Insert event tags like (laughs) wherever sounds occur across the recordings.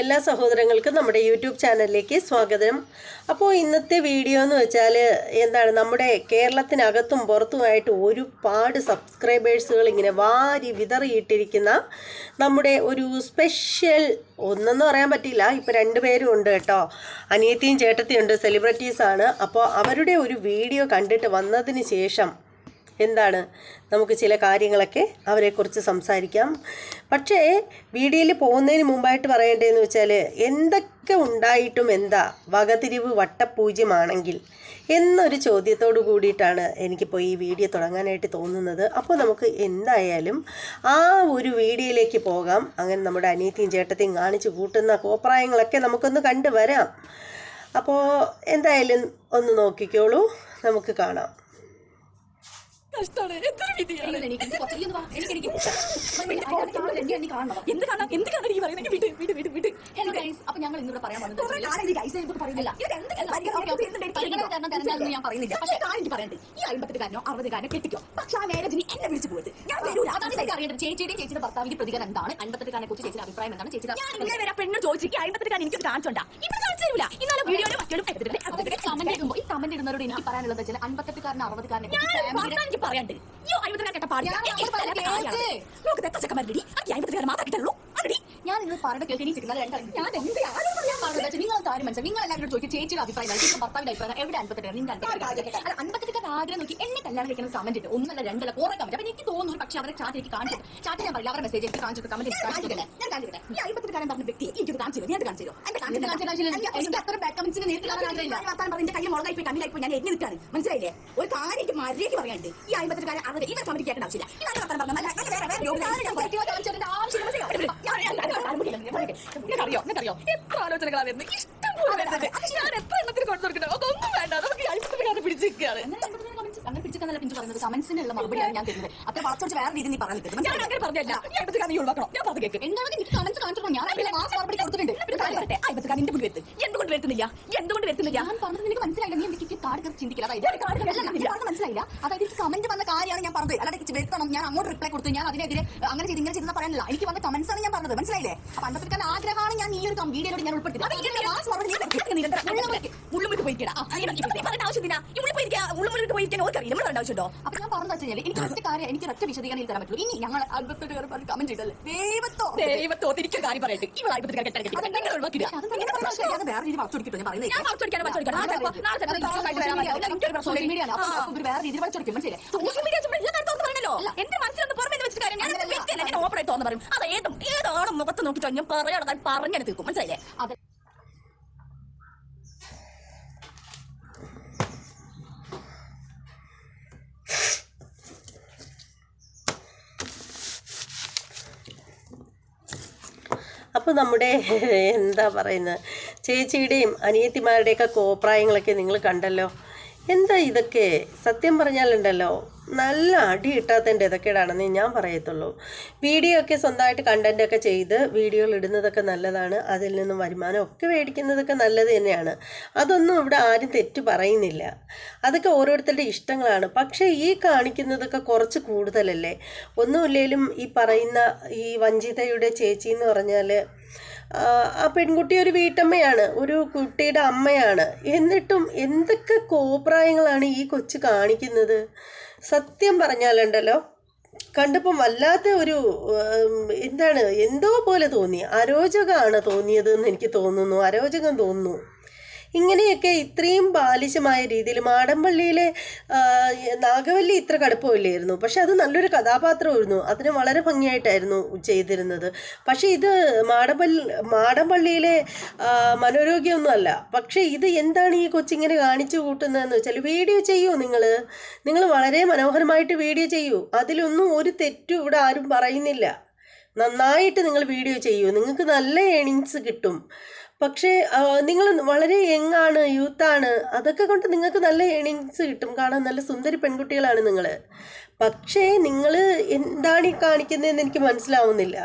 എല്ലാ സഹോദരങ്ങൾക്കും നമ്മുടെ യൂട്യൂബ് ചാനലിലേക്ക് സ്വാഗതം. അപ്പോൾ ഇന്നത്തെ വീഡിയോ എന്ന് വെച്ചാൽ എന്താണ് നമ്മുടെ കേരളത്തിനകത്തും പുറത്തുമായിട്ട് ഒരുപാട് സബ്സ്ക്രൈബേഴ്സുകൾ ഇങ്ങനെ വാരി വിതറിയിട്ടിരിക്കുന്ന നമ്മുടെ ഒരു സ്പെഷ്യൽ ഒന്നെന്ന് പറയാൻ പറ്റില്ല. ഇപ്പോൾ രണ്ടുപേരും ഉണ്ട് കേട്ടോ. അനിയത്തിയും ചേട്ടത്തിയും ഉണ്ട് സെലിബ്രിറ്റീസാണ് അപ്പോൾ അവരുടെ ഒരു വീഡിയോ കണ്ടിട്ട് വന്നതിന് ശേഷം എന്താണ്? നമുക്ക് ചില കാര്യങ്ങളൊക്കെ അവരെക്കുറിച്ച് സംസാരിക്കാം. പക്ഷേ വീഡിയോയിൽ പോകുന്നതിന് മുമ്പായിട്ട് പറയേണ്ടതെന്ന് വെച്ചാൽ എന്തൊക്കെ ഉണ്ടായിട്ടും എന്താ വകതിരിവ് വട്ടപൂജ്യമാണെങ്കിൽ എന്നൊരു ചോദ്യത്തോടു കൂടിയിട്ടാണ് എനിക്കിപ്പോൾ ഈ വീഡിയോ തുടങ്ങാനായിട്ട് തോന്നുന്നത്. അപ്പോൾ നമുക്ക് എന്തായാലും ആ ഒരു വീഡിയോയിലേക്ക് പോകാം. അങ്ങനെ നമ്മുടെ അനിയത്തിയും ചേട്ടത്തെയും കാണിച്ച് കൂട്ടുന്ന കോപ്രായങ്ങളൊക്കെ നമുക്കൊന്ന് കണ്ടുവരാം. അപ്പോൾ എന്തായാലും ഒന്ന് നോക്കിക്കോളൂ. നമുക്ക് കാണാം കഷ്ടാണ് എന്തൊരു വിധിയാണ് എനിക്ക് കുറച്ച് ഇയ്യൊന്ന് വാ. എനിക്ക് എനിക്ക് എന്നെ എന്നെ കാണണം. എന്ത് കാണാം? എന്ത് കാണാൻ ഈ പറയുന്നത് വിട് വിട് വിട് വിട്. Hello guys. അപ്പൊ ഞങ്ങൾ ഇന്നിവിടെ പറയാൻ തരണം ഞാൻ പറയുന്നില്ല. പക്ഷേ കാര്യം പറയണ്ടേ ഈ അമ്പത്തെട്ടുകാരനോ അറുപതുകാരനോ കെട്ടിക്കോ. പക്ഷെ ആ മാരേജിന് എന്നെ വിളിച്ചു പോയിട്ട് ഞാൻ വരൂല അതാണ് എനിക്ക് അറിയേണ്ടത്. ചേച്ചിയുടെയും ചേച്ചിയുടെ ഭർത്താവിന്റെ പ്രതികരണം എന്താണ്? അൻപത്തെട്ടുകാരനെ കുറിച്ച് ചേച്ചിയുടെ അഭിപ്രായം എന്താണ്? ചേച്ചിയുടെ ഞാൻ ഇങ്ങനെ വരെ. പെണ്ണ് ചോദിച്ചിട്ട് അമ്പത്തെട്ടുകാരൻ എനിക്ക് കാണിച്ചോണ്ടാ. ഇപ്പൊ കാണിച്ചു തരൂല. ഇന്നലെ വീഡിയോയിൽ മറ്റൊരു കമന്റ് ഇടുമ്പോൾ ഈ കമന്റ് ഇടുന്നവരോട് എനിക്ക് പറയാനുള്ളത് വെച്ചാൽ അൻപത്തെട്ടുകാരനെ അറുപതുകാരനെ പറയണ്ട്. ഈ അമ്പത്തെട്ടുകാരൻ കേട്ട പാടില്ല നോക്ക് തെത്ത നിങ്ങൾ പറയുന്നത് കേൾക്കാൻ ചിരിക്കുന്നത് ഞാൻ എന്ത് ആരും പറയാൻ പാടില്ല നിങ്ങൾ കാര്യം മനസ്സിലായി. നിങ്ങൾ എല്ലാവരും ചോദിക്കും ചേച്ചിയുടെ അഭിപ്രായം ചേച്ചിയുടെ ഭർത്താവിന്റെ അഭിപ്രായം എവിടെ അൻപത്തെട്ട് നിന്റെ അൻപത്തെട്ട് അൻപത്തെട്ട് ആഗ്രഹം നോക്കി. എന്നെ കല്യാണം കഴിക്കുന്ന കമന്റ് ഒന്നല്ല രണ്ടല്ല കുറെ കമന്റ് അപ്പൊ എനിക്ക് തോന്നുന്നു പക്ഷേ അവരെ ചാറ്റ് എനിക്ക് കാണിച്ചു ചാറ്റ് ഞാൻ പറയില്ല. അവരുടെ മെസ്സേജ് എനിക്ക് കാണിച്ചു കമന്റ് എനിക്ക് കാണിച്ചു ഞാൻ കാണിക്കട്ടെ ഈ അമ്പത്തെട്ടുകാരൻ പറഞ്ഞ വ്യക്തി എനിക്ക് കാണിച്ചു ഞാൻ കാണിച്ചു. എന്റെ അത്ര back comments നെ നേരിട്ട് കാണാൻ ആഗ്രഹമില്ല. ഞാൻ വർത്താനം പറഞ്ഞ് കയ്യിൽ മുളകായി പോയി കണ്ണിലായി പോയി ഞാൻ എണ്ണി നിൽക്കാണ് മനസ്സിലായില്ലേ? ഒരു കാര്യം എനിക്ക് മര്യാദയ്ക്ക് പറയാനുണ്ട്. ഈ അമ്പത്തെട്ടുകാരൻ അവരുടെ ഇവർ കമന്റ് കേൾക്കേണ്ട ആവശ്യമില്ല. നല്ല വർത്താനം പറഞ്ഞാൽ ഞാൻ ആവശ്യമില്ല ആലോചനകളാണ് വരുന്നത്? ഇഷ്ടം പോലെ ഞാൻ എത്ര എണ്ണത്തിന് കൊടുത്തു കൊടുക്കണോ അതൊക്കെ ഒന്നും വേണ്ട. നമുക്ക് ഈ അമ്പത്തെട്ടുകാരനെ പിടിച്ച് നിൽക്കുകയാണ്. അങ്ങനെ പിടിച്ചെന്നല്ല പിഞ്ചു പറയുന്നത്. കമന്റ്സിനുള്ള മറുപടിയാണ് ഞാൻ തരുന്നത്. അത്ര വളച്ചൊടിച്ച് വേറെ നീ പറഞ്ഞു ഞാൻ അങ്ങനെ പറഞ്ഞല്ല ഈ അമ്പത്തെട്ടുകാരൻ നീ ഒഴിവാക്കണം? ഞാൻ പറഞ്ഞു കേൾക്ക് എന്താണ് എനിക്ക് കമന്റ്സ് കാണിച്ചു ഞാൻ അതിന്റെ മാസം മറുപടി കൊടുത്തിട്ടുണ്ട്. പിന്നെ കാര്യം പറയട്ടെ. അമ്പത്തെട്ടുകാരൻ എന്റെ മുന്നിൽ വരുത്ത്. എന്തുകൊണ്ട് വരുത്തുന്നില്ല? എന്തുകൊണ്ട് വരുത്തുന്നില്ല? ഞാൻ പറഞ്ഞത് നിനക്ക് മനസ്സിലായില്ല. നീ എനിക്ക് കാർഡ് ചിന്തിക്കില്ല അതായത് മനസ്സിലായില്ല. അതായത് എനിക്ക് കമന്റ് വന്ന കാര്യമാണ് ഞാൻ പറഞ്ഞത്. അല്ലാതെ വരുത്തണം. ഞാൻ അങ്ങോട്ട് റിപ്ലൈ കൊടുത്തു. ഞാൻ അതിനെതിരെ അങ്ങനെ ചെയ്ത് ഇങ്ങനെ ചെയ്തെന്ന് പറയാനില്ല. എനിക്ക് വന്ന കമന്റ്സ് ആണ് ഞാൻ പറഞ്ഞത്. മനസ്സിലായില്ലേ? അപ്പൊ അന്നത്തെ ആഗ്രഹമാണ് ഞാൻ ഈ ഒരു വീഡിയോയിലൂടെ ഞാൻ ഉൾപ്പെടുത്തിയത്. അത് ഇതിന്റെ last മറുപടി പോയിരിക്കാൻ ഓർക്കറിയില്ല. നമ്മൾ പറയേണ്ട ആവശ്യമുണ്ടോ? അപ്പൊ ഞാൻ പറഞ്ഞു വെച്ചാൽ എനിക്ക് ഒറ്റ കാര്യം എനിക്ക് ഒറ്റ വിശദീകരണം തരാൻ പറ്റുള്ളൂ. ഇനി ഞങ്ങൾ കമന്റ് ചെയ്തല്ലേ ദൈവത്തോ. ദൈവത്തോ, തിരിച്ച് കാര്യം പറയട്ടെ. എന്റെ മനസ്സിലൊന്ന് പുറമേ നിന്ന് വെച്ചിട്ട് കാര്യം. ഞാൻ ആയിട്ട് തുറന്ന് പറയും. അത് ഏതും ഏതാണ് മുഖത്ത് നോക്കിട്ടോ ഞാൻ പറയാൻ പറഞ്ഞെടുത്ത് തീർക്കും. മനസ്സിലായില്ലേ? അപ്പോൾ നമ്മുടെ എന്താ പറയുന്നത് ചേച്ചിയുടെയും അനിയത്തിമാരുടെയൊക്കെ കോപ്രായങ്ങളൊക്കെ നിങ്ങൾ കണ്ടല്ലോ. എന്താ ഇതൊക്കെ? സത്യം പറഞ്ഞാലുണ്ടല്ലോ നല്ല അടി കിട്ടാത്തതിന്റെ ഇതൊക്കെയാണെന്നേ ഞാൻ പറയത്തുള്ളൂ. വീഡിയോ ഒക്കെ സ്വന്തമായിട്ട് കണ്ടന്റൊക്കെ ചെയ്ത് വീഡിയോകൾ ഇടുന്നതൊക്കെ നല്ലതാണ്. അതിൽ നിന്നും വരുമാനം ഒക്കെ മേടിക്കുന്നതൊക്കെ നല്ലത് തന്നെയാണ്. അതൊന്നും ഇവിടെ ആരും തെറ്റ് പറയുന്നില്ല. അതൊക്കെ ഓരോരുത്തരുടെ ഇഷ്ടങ്ങളാണ്. പക്ഷേ ഈ കാണിക്കുന്നതൊക്കെ കുറച്ച് കൂടുതലല്ലേ? ഒന്നുമില്ലെങ്കിലും ഈ പറയുന്ന ഈ വഞ്ചിതയുടെ ചേച്ചി എന്ന് പറഞ്ഞാൽ ആ പെൺകുട്ടി ഒരു വീട്ടമ്മയാണ് ഒരു കുട്ടിയുടെ അമ്മയാണ്. എന്നിട്ടും എന്തൊക്കെ കോപ്രായങ്ങളാണ് ഈ കൊച്ചു കാണിക്കുന്നത്? സത്യം പറഞ്ഞാലുണ്ടല്ലോ കണ്ടപ്പം വല്ലാത്ത ഒരു എന്താണ് എന്തോ പോലെ തോന്നി. അരോചകമാണ് തോന്നിയത് എന്ന് എനിക്ക് തോന്നുന്നു അരോചകം തോന്നുന്നു. ഇങ്ങനെയൊക്കെ ഇത്രയും ബാലിശമായ രീതിയിൽ മാടമ്പള്ളിയിലെ നാഗവല്ലി ഇത്ര കടുപ്പമില്ലായിരുന്നു. പക്ഷെ അത് നല്ലൊരു കഥാപാത്രമായിരുന്നു. അതിന് വളരെ ഭംഗിയായിട്ടായിരുന്നു ചെയ്തിരുന്നത്. പക്ഷേ ഇത് മാടമ്പള്ളി മാടമ്പള്ളിയിലെ മനോരോഗ്യമൊന്നും മനോരോഗ്യമൊന്നുമല്ല. പക്ഷേ ഇത് എന്താണ് ഈ കൊച്ചിങ്ങനെ കാണിച്ചു കൂട്ടുന്നതെന്ന് വെച്ചാൽ വീഡിയോ ചെയ്യൂ നിങ്ങൾ നിങ്ങൾ വളരെ മനോഹരമായിട്ട് വീഡിയോ ചെയ്യൂ. അതിലൊന്നും ഒരു തെറ്റും ഇവിടെ ആരും പറയുന്നില്ല. നന്നായിട്ട് നിങ്ങൾ വീഡിയോ ചെയ്യൂ. നിങ്ങൾക്ക് നല്ല ഏണിങ്സ് കിട്ടും. പക്ഷേ നിങ്ങൾ വളരെ യങ്ങാണ് യൂത്താണ്. അതൊക്കെ കൊണ്ട് നിങ്ങൾക്ക് നല്ല ഏണിങ്സ് കിട്ടും. കാണാൻ നല്ല സുന്ദരി പെൺകുട്ടികളാണ് നിങ്ങൾ പക്ഷേ നിങ്ങൾ എന്താണ് ഈ കാണിക്കുന്നതെന്ന് എനിക്ക് മനസ്സിലാവുന്നില്ല.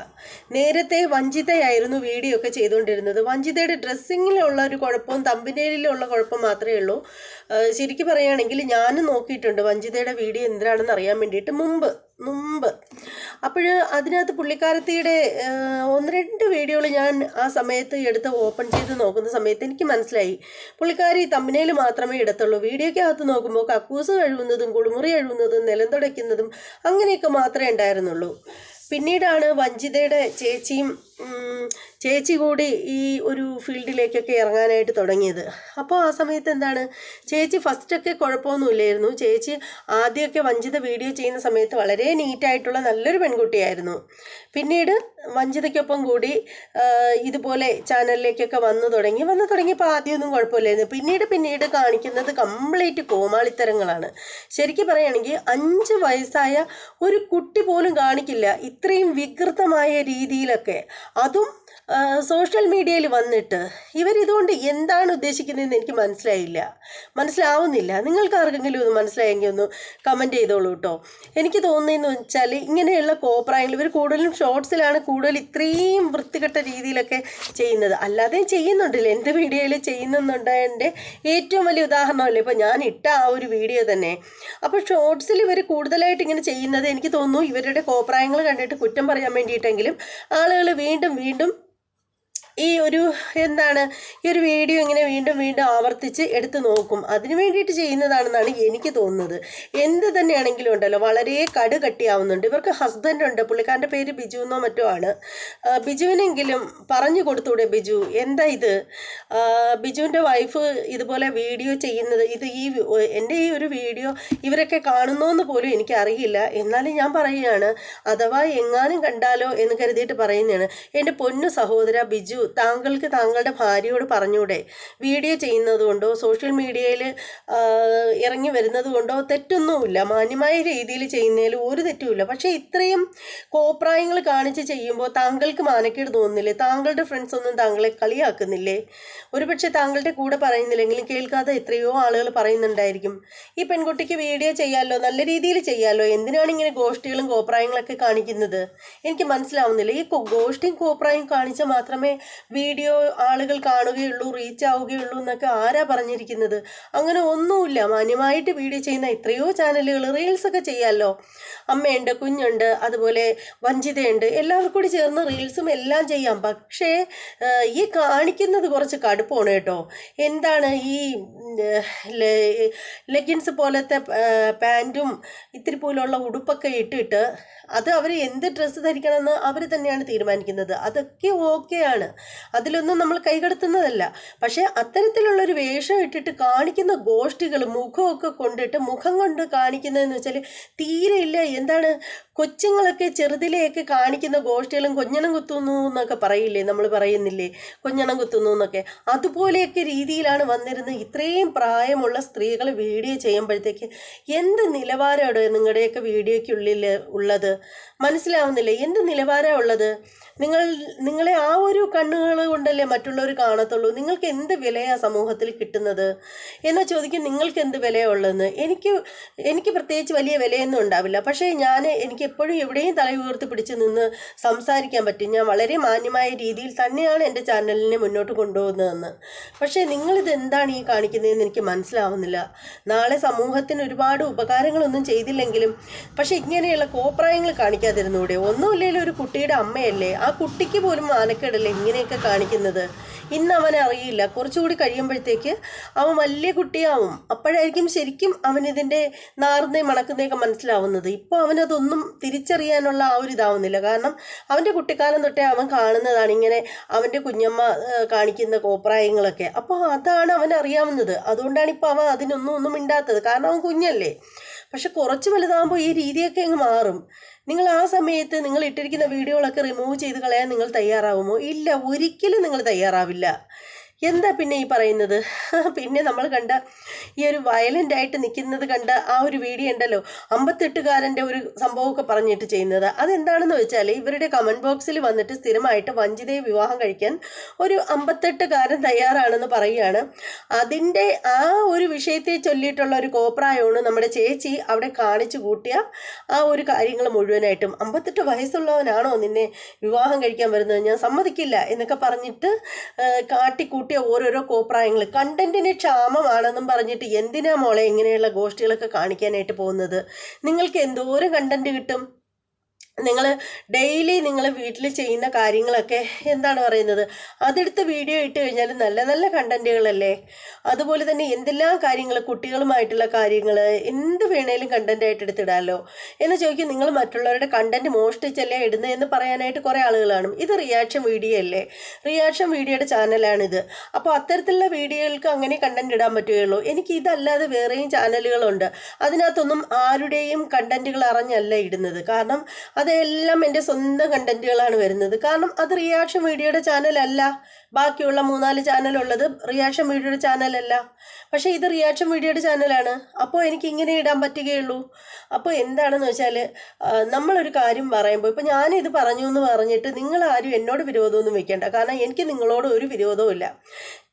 നേരത്തെ വഞ്ചിതയായിരുന്നു വീഡിയോ ഒക്കെ ചെയ്തുകൊണ്ടിരുന്നത്. വഞ്ചിതയുടെ ഡ്രസ്സിങ്ങിലുള്ള ഒരു കുഴപ്പവും തമ്പിനേലിലുള്ള കുഴപ്പം മാത്രമേ ഉള്ളൂ. ശരിക്കും പറയുകയാണെങ്കിൽ ഞാനും നോക്കിയിട്ടുണ്ട് വഞ്ചിതയുടെ വീഡിയോ എന്തിനാണെന്ന് അറിയാൻ വേണ്ടിയിട്ട് മുമ്പ്. മുമ്പ്. അപ്പോൾ അതിനകത്ത് പുള്ളിക്കാരത്തിയുടെ ഒന്ന് രണ്ട് വീഡിയോകൾ ഞാൻ ആ സമയത്ത് എടുത്ത് ഓപ്പൺ ചെയ്ത് നോക്കുന്ന സമയത്ത് എനിക്ക് മനസ്സിലായി. പുള്ളിക്കാരി തമ്മിനേൽ മാത്രമേ എടുത്തുള്ളൂ വീഡിയോക്കകത്ത് നോക്കുമ്പോൾ കക്കൂസ് കഴുകുന്നതും കുളിമുറി കഴുകുന്നതും നിലം തുടയ്ക്കുന്നതും അങ്ങനെയൊക്കെ മാത്രമേ ഉണ്ടായിരുന്നുള്ളൂ. പിന്നീടാണ് വഞ്ചിതയുടെ ചേച്ചിയും ചേച്ചി കൂടി ഈ ഒരു ഫീൽഡിലേക്കൊക്കെ ഇറങ്ങാനായിട്ട് തുടങ്ങിയത്. അപ്പോൾ ആ സമയത്ത് എന്താണ്? ചേച്ചി ഫസ്റ്റൊക്കെ കുഴപ്പമൊന്നുമില്ലായിരുന്നു. ചേച്ചി ആദ്യമൊക്കെ വഞ്ചിത വീഡിയോ ചെയ്യുന്ന സമയത്ത് വളരെ നീറ്റായിട്ടുള്ള നല്ലൊരു പെൺകുട്ടിയായിരുന്നു. പിന്നീട് വഞ്ചിതയ്ക്കൊപ്പം കൂടി ഇതുപോലെ ചാനലിലേക്കൊക്കെ വന്നു തുടങ്ങി. വന്നു തുടങ്ങിയപ്പോൾ ആദ്യമൊന്നും കുഴപ്പമില്ലായിരുന്നു. പിന്നീട് പിന്നീട് കാണിക്കുന്നത് കംപ്ലീറ്റ് കോമാളിത്തരങ്ങളാണ്. ശരിക്കും പറയുകയാണെങ്കിൽ അഞ്ച് വയസ്സായ ഒരു കുട്ടി പോലും കാണിക്കില്ല. ഇത്രയും വികൃതമായ രീതിയിലൊക്കെ. അതും സോഷ്യൽ മീഡിയയിൽ വന്നിട്ട് ഇവരിതുകൊണ്ട് എന്താണ് ഉദ്ദേശിക്കുന്നതെന്ന് എനിക്ക് മനസ്സിലായില്ല. മനസ്സിലാവുന്നില്ല. നിങ്ങൾക്ക് ആർക്കെങ്കിലും ഒന്ന് മനസ്സിലായെങ്കിൽ ഒന്ന് കമന്റ് ചെയ്തോളൂ കേട്ടോ എനിക്ക് തോന്നുന്നതെന്ന് വെച്ചാൽ ഇങ്ങനെയുള്ള കോപ്രായങ്ങൾ ഇവർ കൂടുതലും ഷോർട്സിലാണ് കൂടുതൽ ഇത്രയും വൃത്തികെട്ട രീതിയിലൊക്കെ ചെയ്യുന്നത്. അല്ലാതെ ചെയ്യുന്നുണ്ടല്ലോ? എന്റെ വീഡിയോയിൽ ചെയ്യുന്നുണ്ടെന്റെ ഏറ്റവും വലിയ ഉദാഹരണമല്ലേ? ഇപ്പോൾ ഞാൻ ഇട്ട ആ ഒരു വീഡിയോ തന്നെ. അപ്പോൾ ഷോർട്സിൽ ഇവർ കൂടുതലായിട്ട് ഇങ്ങനെ ചെയ്യുന്നത് എനിക്ക് തോന്നുന്നു ഇവരുടെ കോപ്രായങ്ങൾ കണ്ടിട്ട് കുറ്റം പറയാൻ വേണ്ടിയിട്ടെങ്കിലും ആളുകൾ വീണ്ടും വീണ്ടും ഈ ഒരു എന്താണ് ഈ ഒരു വീഡിയോ ഇങ്ങനെ വീണ്ടും വീണ്ടും ആവർത്തിച്ച് എടുത്ത് നോക്കും. അതിനു വേണ്ടിയിട്ട് ചെയ്യുന്നതാണെന്നാണ് എനിക്ക് തോന്നുന്നത്. എന്ത് തന്നെയാണെങ്കിലും ഉണ്ടല്ലോ വളരെ കട് കട്ടിയാവുന്നുണ്ട് ഇവർക്ക് ഹസ്ബൻഡ് ഉണ്ട് പുള്ളിക്കാരന്റെ പേര് ബിജു എന്നോ മറ്റോ ആണ്. ബിജുവിനെങ്കിലും പറഞ്ഞു കൊടുത്തൂടെ ബിജു? എന്താ ഇത്? ബിജുവിന്റെ വൈഫ് ഇതുപോലെ വീഡിയോ ചെയ്യുന്നത് ഇത് ഈ എന്റെ ഈ ഒരു വീഡിയോ ഇവരൊക്കെ കാണുന്നോന്ന് പോലും എനിക്കറിയില്ല. എന്നാലും ഞാൻ പറയുകയാണ് അഥവാ എങ്ങാനും കണ്ടാലോ എന്ന് കരുതിയിട്ട് പറയുന്നതാണ്. എന്റെ പൊന്നു സഹോദര ബിജു താങ്കൾക്ക് താങ്കളുടെ ഭാര്യയോട് പറഞ്ഞൂടെ? വീഡിയോ ചെയ്യുന്നതുകൊണ്ടോ സോഷ്യൽ മീഡിയയിൽ ഇറങ്ങി വരുന്നത് കൊണ്ടോ തെറ്റൊന്നുമില്ല. മാന്യമായ രീതിയിൽ ചെയ്യുന്നതിൽ ഒരു തെറ്റുമില്ല. പക്ഷേ ഇത്രയും കോപ്രായങ്ങൾ കാണിച്ച് ചെയ്യുമ്പോൾ താങ്കൾക്ക് മാനക്കേട് തോന്നുന്നില്ലേ? താങ്കളുടെ ഫ്രണ്ട്സ് ഒന്നും താങ്കളെ കളിയാക്കുന്നില്ലേ? ഒരുപക്ഷെ താങ്കളുടെ കൂടെ പറയുന്നില്ലെങ്കിലും കേൾക്കാതെ എത്രയോ ആളുകൾ പറയുന്നുണ്ടായിരിക്കും. ഈ പെൺകുട്ടിക്ക് വീഡിയോ ചെയ്യാമല്ലോ നല്ല രീതിയിൽ ചെയ്യാമല്ലോ എന്തിനാണ് ഇങ്ങനെ ഗോഷ്ഠികളും കോപ്രായങ്ങളൊക്കെ കാണിക്കുന്നത്? എനിക്ക് മനസ്സിലാവുന്നില്ല. ഈ ഗോഷ്ടിയും കോപ്രായം കാണിച്ചാൽ മാത്രമേ വീഡിയോ ആളുകൾ കാണുകയുള്ളൂ റീച്ച് ആവുകയുള്ളൂ എന്നൊക്കെ ആരാ പറഞ്ഞിരിക്കുന്നത്? അങ്ങനെ ഒന്നുമില്ല. മാന്യമായിട്ട് വീഡിയോ ചെയ്യുന്ന എത്രയോ ചാനലുകൾ റീൽസൊക്കെ ചെയ്യാമല്ലോ അമ്മയുണ്ട് കുഞ്ഞുണ്ട് അതുപോലെ വഞ്ചിതയുണ്ട്. എല്ലാവർക്കും കൂടി ചേർന്ന് റീൽസും എല്ലാം ചെയ്യാം. പക്ഷേ ഈ കാണിക്കുന്നത് കുറച്ച് കടുപ്പമാണ് കേട്ടോ. എന്താണ് ഈ ലെഗിൻസ് പോലത്തെ പാന്റും ഇത്തിരി പോലുള്ള ഉടുപ്പൊക്കെ ഇട്ടിട്ട് അത് അവർ എന്ത് ഡ്രസ്സ് ധരിക്കണമെന്ന് അവർ തന്നെയാണ് തീരുമാനിക്കുന്നത്. അതൊക്കെ ഓക്കെയാണ് അതിലൊന്നും നമ്മൾ കൈകടത്തുന്നതല്ല പക്ഷേ അത്തരത്തിലുള്ളൊരു വേഷം ഇട്ടിട്ട് കാണിക്കുന്ന ഗോഷ്ഠികൾ മുഖമൊക്കെ കൊണ്ടിട്ട് മുഖം കൊണ്ട് കാണിക്കുന്നതെന്ന് വെച്ചാൽ തീരെ ഇല്ല. എന്താണ്? കൊച്ചുങ്ങളൊക്കെ ചെറുതിലെയൊക്കെ കാണിക്കുന്ന ഗോഷ്ഠികളും കൊഞ്ഞണം കുത്തുന്നു എന്നൊക്കെ പറയില്ലേ? നമ്മൾ പറയുന്നില്ലേ? കൊഞ്ഞണം കുത്തുന്നു എന്നൊക്കെ. അതുപോലെയൊക്കെ രീതിയിലാണ് വന്നിരുന്നത്. ഇത്രയും പ്രായമുള്ള സ്ത്രീകൾ വീഡിയോ ചെയ്യുമ്പോഴത്തേക്ക് എന്ത് നിലവാരമാണ് നിങ്ങളുടെയൊക്കെ വീഡിയോയ്ക്കുള്ളിൽ ഉള്ളത്? മനസ്സിലാവുന്നില്ലേ? എന്ത് ഉള്ളത്? നിങ്ങൾ നിങ്ങളെ ആ ഒരു കണ്ണുകൾ കൊണ്ടല്ലേ മറ്റുള്ളവർ കാണത്തുള്ളൂ. നിങ്ങൾക്ക് എന്ത് വിലയാണ് സമൂഹത്തിൽ കിട്ടുന്നത്? എന്ന് ചോദിക്കും നിങ്ങൾക്ക് എന്ത് വിലയുള്ളതെന്ന്? എനിക്ക് എനിക്ക് പ്രത്യേകിച്ച് വലിയ വിലയൊന്നും ഉണ്ടാവില്ല. പക്ഷേ ഞാൻ എനിക്ക് എപ്പോഴും എവിടെയും തല ഉയർത്തി പിടിച്ച് നിന്ന് സംസാരിക്കാൻ പറ്റും. ഞാൻ വളരെ മാന്യമായ രീതിയിൽ തന്നെയാണ് എന്റെ ചാനലിനെ മുന്നോട്ട് കൊണ്ടുപോകുന്നതെന്ന്. പക്ഷേ നിങ്ങളിത് എന്താണ് ഈ കാണിക്കുന്നതെന്ന് എനിക്ക് മനസ്സിലാവുന്നില്ല. നാളെ സമൂഹത്തിന് ഒരുപാട് ഉപകാരങ്ങളൊന്നും ചെയ്തില്ലെങ്കിലും പക്ഷേ ഇങ്ങനെയുള്ള കോപ്രായങ്ങൾ കാണിക്കാതിരുന്നൂടെ. ഒന്നുമില്ലെങ്കിലും ഒരു കുട്ടിയുടെ അമ്മയല്ലേ? ആ കുട്ടിക്ക് പോലും മാനക്കേടല്ലേ ഇങ്ങനെയൊക്കെ കാണിക്കുന്നത്. ഇന്ന് അവൻ അറിയില്ല. കുറച്ചുകൂടി കഴിയുമ്പോഴത്തേക്ക് അവൻ വലിയ കുട്ടിയാവും. അപ്പോഴായിരിക്കും ശരിക്കും അവനിതിന്റെ നാർന്നേ മണക്കുന്നതൊക്കെ മനസ്സിലാവുന്നത്. ഇപ്പോൾ അവനതൊന്നും തിരിച്ചറിയാനുള്ള ആ ഒരു ഇതാവുന്നില്ല. കാരണം അവന്റെ കുട്ടിക്കാലം തൊട്ടേ അവൻ കാണുന്നതാണ് ഇങ്ങനെ അവന്റെ കുഞ്ഞമ്മ കാണിക്കുന്ന കോപ്രായങ്ങളൊക്കെ. അപ്പോൾ അതാണ് അവൻ അറിയാവുന്നത്. അതുകൊണ്ടാണ് ഇപ്പോൾ അവൻ അതിനൊന്നും ഒന്നും മിണ്ടാത്തത്. കാരണം അവൻ കുഞ്ഞല്ലേ. പക്ഷെ കുറച്ച് വലുതാകുമ്പോൾ ഈ രീതിയൊക്കെ അങ്ങ് മാറും. നിങ്ങൾ ആ സമയത്ത് നിങ്ങൾ ഇട്ടിരിക്കുന്ന വീഡിയോകളൊക്കെ റിമൂവ് ചെയ്ത് കളയാൻ നിങ്ങൾ തയ്യാറാവുമോ? ഇല്ല ഒരിക്കലും നിങ്ങൾ തയ്യാറാവില്ല. എന്താ പിന്നെ ഈ പറയുന്നത്? (laughs) പിന്നെ നമ്മൾ കണ്ട ഈ ഒരു വയലന്റ് ആയിട്ട് നിൽക്കുന്നത് കണ്ട ആ ഒരു വീഡിയോ ഉണ്ടല്ലോ. അമ്പത്തെട്ടുകാരന്റെ ഒരു സംഭവമൊക്കെ പറഞ്ഞിട്ട് ചെയ്യുന്നത്. അതെന്താണെന്ന് വെച്ചാൽ ഇവരുടെ കമന്റ് ബോക്സിൽ വന്നിട്ട് സ്ഥിരമായിട്ട് വഞ്ചിതയെ വിവാഹം കഴിക്കാൻ ഒരു അമ്പത്തെട്ടുകാരൻ തയ്യാറാണെന്ന് പറയുകയാണ്. അതിന്റെ ആ ഒരു വിഷയത്തെ ചൊല്ലിയിട്ടുള്ള ഒരു കോപ്രായമാണ് നമ്മുടെ ചേച്ചി അവിടെ കാണിച്ചു കൂട്ടിയ ആ ഒരു കാര്യങ്ങൾ മുഴുവനായിട്ടും. അമ്പത്തെട്ട് വയസ്സുള്ളവനാണോ നിന്നെ വിവാഹം കഴിക്കാൻ വരുന്നത്? ഞാൻ സമ്മതിക്കില്ല എന്നൊക്കെ പറഞ്ഞിട്ട് കാട്ടിക്കൂട്ടി കൂട്ടിയ ഓരോരോ കോപ്രായങ്ങൾ കണ്ടന്റിന് ക്ഷാമമാണെന്നും പറഞ്ഞിട്ട് എന്തിനാ മോളെ ഇങ്ങനെയുള്ള ഗോഷ്ഠികളൊക്കെ കാണിക്കാനായിട്ട് പോകുന്നത്? നിങ്ങൾക്ക് എന്തോരം കണ്ടന്റ് കിട്ടും? നിങ്ങൾ ഡെയിലി നിങ്ങൾ വീട്ടിൽ ചെയ്യുന്ന കാര്യങ്ങളൊക്കെ എന്താണ് പറയുന്നത്? അതെടുത്ത് വീഡിയോ ഇട്ട് കഴിഞ്ഞാൽ നല്ല നല്ല കണ്ടന്റുകളല്ലേ അതുപോലെ തന്നെ എന്തെല്ലാം കാര്യങ്ങൾ കുട്ടികളുമായിട്ടുള്ള കാര്യങ്ങൾ എന്ത് വേണേലും കണ്ടന്റ് ആയിട്ട് എടുത്തിടാമല്ലോ എന്ന് ചോദിക്കും നിങ്ങൾ മറ്റുള്ളവരുടെ കണ്ടന്റ് മോഷ്ടിച്ചല്ലേ ഇടുന്നതെന്ന് പറയാനായിട്ട് കുറേ ആളുകൾ കാണും. ഇത് റിയാക്ഷൻ വീഡിയോ അല്ലേ? റിയാക്ഷൻ വീഡിയോയുടെ ചാനലാണിത്. അപ്പോൾ അത്തരത്തിലുള്ള വീഡിയോകൾക്ക് അങ്ങനെ കണ്ടന്റ് ഇടാൻ പറ്റുകയുള്ളൂ. എനിക്ക് ഇതല്ലാതെ വേറെയും ചാനലുകളുണ്ട്. അതിനകത്തൊന്നും ആരുടെയും കണ്ടന്റുകൾ അറിഞ്ഞല്ല ഇടുന്നത്. കാരണം അതെല്ലാം എന്റെ സ്വന്തം കണ്ടന്റുകളാണ് വരുന്നത്. കാരണം അത് റിയാക്ഷൻ വീഡിയോയുടെ ചാനലല്ല ബാക്കിയുള്ള മൂന്നാൽ ചാനലുള്ളത് റിയാക്ഷൻ വീഡിയോയുടെ ചാനലല്ല. പക്ഷേ ഇത് റിയാക്ഷൻ വീഡിയോയുടെ ചാനലാണ്. അപ്പോൾ എനിക്ക് ഇങ്ങനെ ഇടാൻ പറ്റുകയുള്ളൂ. അപ്പോൾ എന്താണെന്ന് വെച്ചാൽ നമ്മളൊരു കാര്യം പറയുമ്പോൾ ഇപ്പോൾ ഞാനിത് പറഞ്ഞു എന്ന് പറഞ്ഞിട്ട് നിങ്ങളാരും എന്നോട് വിരോധമൊന്നും വെക്കേണ്ട. കാരണം എനിക്ക് നിങ്ങളോട് ഒരു വിരോധവും ഇല്ല.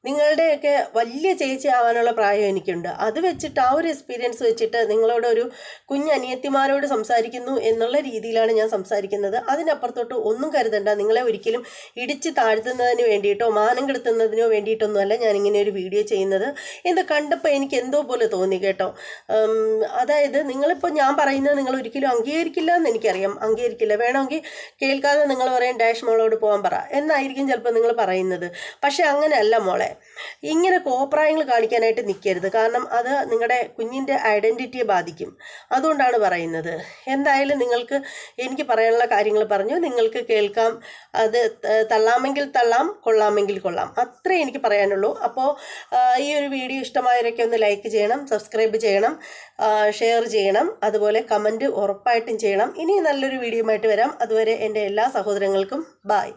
നിങ്ങളുടെയൊക്കെ വലിയ ചേച്ചി ആവാനുള്ള പ്രായം എനിക്കുണ്ട്. അത് വെച്ചിട്ട് ആ ഒരു എക്സ്പീരിയൻസ് വെച്ചിട്ട് നിങ്ങളോട് ഒരു കുഞ്ഞനിയത്തിമാരോട് സംസാരിക്കുന്നു എന്നുള്ള രീതിയിലാണ് ഞാൻ സംസാരിക്കുന്നത്. അതിനപ്പുറത്തോട്ട് ഒന്നും കരുതണ്ട. നിങ്ങളെ ഒരിക്കലും ഇടിച്ച് താഴ്ത്തുന്നതിന് വേണ്ടിയിട്ടോ മാനം കെടുത്തുന്നതിനോ വേണ്ടിയിട്ടൊന്നും അല്ല ഞാൻ ഇങ്ങനെ ഒരു വീഡിയോ ചെയ്യുന്നത്. ഇത് കണ്ടപ്പോൾ എനിക്ക് എന്തോ പോലെ തോന്നി കേട്ടോ. അതായത് നിങ്ങളിപ്പോൾ ഞാൻ പറയുന്നത് നിങ്ങൾ ഒരിക്കലും അംഗീകരിക്കില്ല എന്ന് എനിക്കറിയാം. അംഗീകരിക്കില്ല. വേണമെങ്കിൽ കേൾക്കാതെ നിങ്ങൾ പറയും ഡാഷ് മോളോട് പോകാൻ പറ. എന്നായിരിക്കും ചിലപ്പോൾ നിങ്ങൾ പറയുന്നത്. പക്ഷേ അങ്ങനെയല്ല മോളെ. ഇങ്ങനെ കോപ്രായങ്ങൾ കാണിക്കാനായിട്ട് നിൽക്കരുത് കാരണം അത് നിങ്ങളുടെ കുഞ്ഞിന്റെ ഐഡന്റിറ്റിയെ ബാധിക്കും. അതുകൊണ്ടാണ് പറയുന്നത്. എന്തായാലും നിങ്ങൾക്ക് എനിക്ക് പറയാനുള്ള കാര്യങ്ങൾ പറഞ്ഞു. നിങ്ങൾക്ക് കേൾക്കാം. അത് തള്ളാമെങ്കിൽ തള്ളാം കൊള്ളാമെങ്കിൽ കൊള്ളാം. അത്രേ എനിക്ക് പറയാനുള്ളൂ. അപ്പോൾ ഈ ഒരു വീഡിയോ ഇഷ്ടമായവരൊക്കെ ഒന്ന് ലൈക്ക് ചെയ്യണം സബ്സ്ക്രൈബ് ചെയ്യണം ഷെയർ ചെയ്യണം അതുപോലെ കമന്റ് ഉറപ്പായിട്ടും ചെയ്യണം. ഇനി നല്ലൊരു വീഡിയോ ആയിട്ട് വരാം. അതുവരെ എന്റെ എല്ലാ സഹോദരങ്ങൾക്കും ബായ്